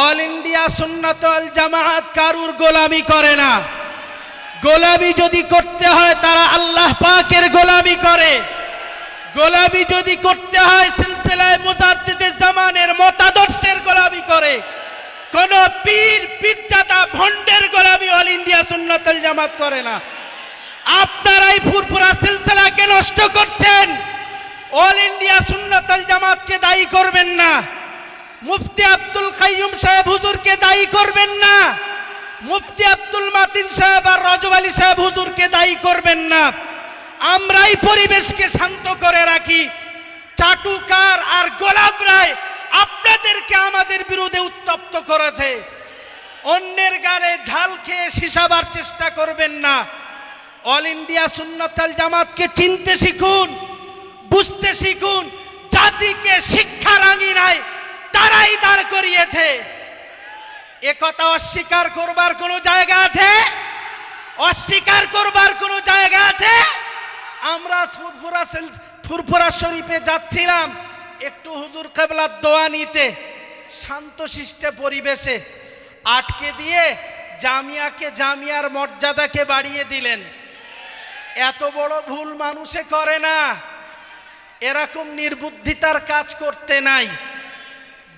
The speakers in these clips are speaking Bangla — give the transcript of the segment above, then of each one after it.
অল ইন্ডিয়া সুন্নাতল জামাত কারুর গোলামি করে না। গোলামি যদি করতে হয়, তারা আল্লাহ পাকের গোলামি করে। গোলামি যদি করতে হয়, সিলসিলায় মুজাদ্দিদে জামানের মতাদর্শের গোলামি করে। কোন পীর, পীরজাদা, ভণ্ডের গোলামি অল ইন্ডিয়া সুন্নাতল জামাত করে না। আপনারাই ফুরফুরা সিলসিলাকে নষ্ট করছেন। অল ইন্ডিয়া সুন্নাতল জামাতকে দায়ী করবেন না। মুফতি আব্দুল কাইয়ুম সাহেব হুজুরকে দায়ী করবেন না। মুফতি আব্দুল মাতিন সাহেব আর রজব আলী সাহেব হুজুরকে দায়ী করবেন না। আমরাই পরিবেশকে শান্ত করে রাখি। চাটুকার আর গোলাপ রায় আপনাদেরকে আমাদের বিরুদ্ধে উত্তপ্ত করেছে। অন্যের গালে ঝাল খেয়ে শিশাবার চেষ্টা করবেন না। অল ইন্ডিয়া সুন্নতাল জামাতকে চিনতে শিখুন, বুঝতে শিখুন, জাতিকে শিক্ষা রাঙি নাই তারাই দাঁড় করিয়েছে। এ কথা অস্বীকার করবার কোনো জায়গা আছে? অস্বীকার করবার কোনো জায়গা আছে? আমরা ফুরফুরা ফুরফুরা শরীফে যাচ্ছিলাম একটু হুজুর কেবলার দোয়া নিতে, শান্ত শান্তশিষ্টে পরিবেশে আটকে দিয়ে জামিয়াকে জামিয়ার মর্যাদাকে বাড়িয়ে দিলেন। এত বড় ভুল মানুষে করে না। এরকম নির্বুদ্ধিতার কাজ করতে নাই।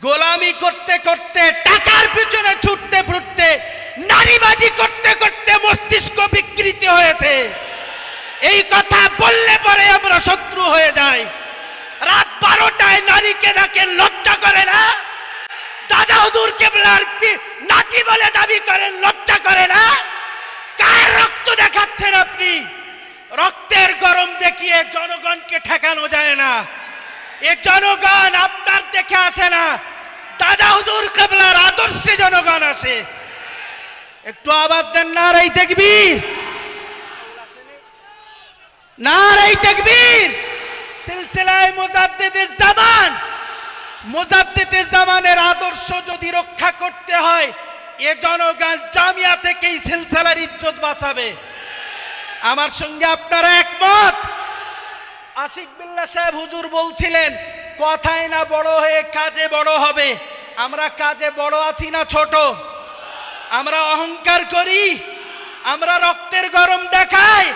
গোলামি করতে করতে, টাকার পিছনে ছুটতে ফুটতে, নারীবাজি করতে করতে মস্তিষ্ক বিকৃতি হয়েছে। এই কথা বললে পরে আমরা শত্রু হয়ে যাই। রাত বারোটায় নারীকে ডাকে, লজ্জা করে না? দাদা হুদুর কেবলার নাতি বলে দাবি করেন, লজ্জা করে না? কার রক্ত দেখাচ্ছেন আপনি? রক্তের গরম দেখিয়ে জনগণকে ঠেকানো যায় না। এ জনগণ আপনার দেখে আসে না। দাদা কেবলার আদর্শে জনগণ আসে একটু আওয়াজ দেন না রাই দেখবীর নারাই তাকবীর। সিলসিলায় মুজাদ্দিদে জামান। মুজাদ্দিদে জামানের আদর্শ যদি রক্ষা করতে হয়, এ জনগণ জামিয়া থেকেই সিলসিলার ইজ্জত বাঁচাবে। আমার সঙ্গে আপনারা একমত? আশিক বিল্লাহ সাহেব হুজুর বলছিলেন কথায় না বড় হয়ে কাজে বড় হবে। আমরা কাজে বড় আছি না ছোট? আমরা অহংকার করি। আমরা রক্তের গরম দেখাই।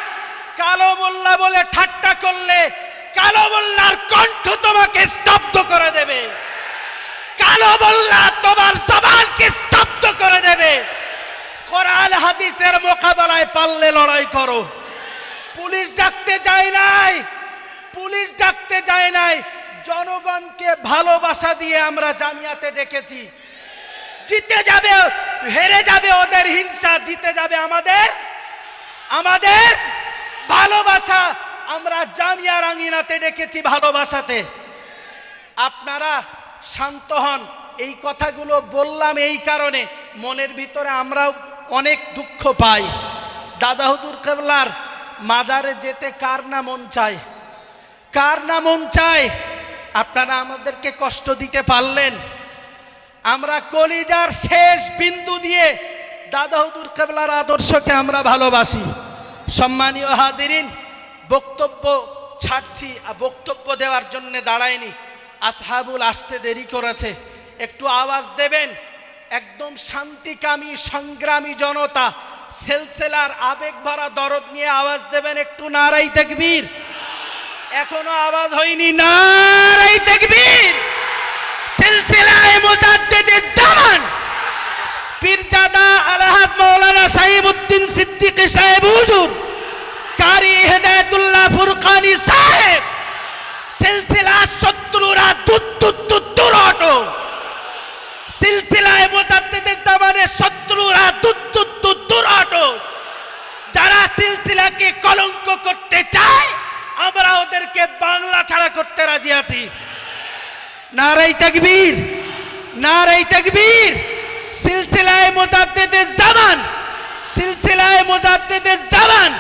কালো মোল্লা বলে ঠাট্টা করলে, কালো মোল্লার কণ্ঠ তোমাকে স্তব্ধ করে দেবে। কালো মোল্লা তোমার জবানকে স্তব্ধ করে দেবে। কোরআন হাদিসের মোকাবেলায় পারলে লড়াই করো। পুলিশ ডাকতে যায় নাই পুলিশ ডাকতে যায় নাই জনগণকে ভালোবাসা দিয়ে আমরা জামিয়াতে ডেকেছি। জিতে যাবে, হেরে যাবে ওদের হিংসা, জিতে যাবে আমাদের আমাদের ভালোবাসা। আমরা জামিয়া রাঙ্গিনাতে ডেকেছি ভালোবাসাতে। আপনারা শান্ত হন, এই কথাগুলো বললাম এই কারণে মনের ভিতরে আমরাও অনেক দুঃখ পাই। দাদা হুদুর কেবলার মাজারে যেতে কার না মন চায়? কার না মন চায়? আপনারা আমাদেরকে কষ্ট দিতে পারলেন। আমরা কলিজার শেষ বিন্দু দিয়ে দাদা হুদুর কেবলার আদর্শকে আমরা ভালোবাসি। সম্মানীয় হাদিরিন বক্তব্য ছাড়ছি আর বক্তব্য দেওয়ার জন্য দাঁড়ায়নি। আসহাবুল আসতে দেরি করেছে। একটু আওয়াজ দেবেন? একদম শান্তিকামী, সংগ্রামী জনতা, সেলসেলার আবেগ ভরা দরদ নিয়ে আওয়াজ দেবেন একটু নারাই তেকবীর। এখনও আওয়াজ হয়নি। নারাই তেকবীর। সিলসিলায় মুজাদ্দিদ জামান পীরজাদা আলহাজ মাওলানা সাহিবউদ্দিন সিদ্দিকী সাহেব হুজুর, কারি হেদায়েতুল্লাহ ফুরকানি সাহেব। সিলসিলা শত্রুরা দুত দুত দুত দূর হটো সিলসিলায় মুজাদ্দিদ জামানের শত্রুরা দুত দুত দুত দূর হটো যারা সিলসিলাকে কলঙ্ক করতে চায় আমরা ওদেরকে বাংলা ছাড়া করতে রাজি আছি। নারাই তাকবীর নারাই তাকবীর। সিলসিলায় মোজাদ্দেদের জামান সিলসিলায় মোজাদ্দেদের জামান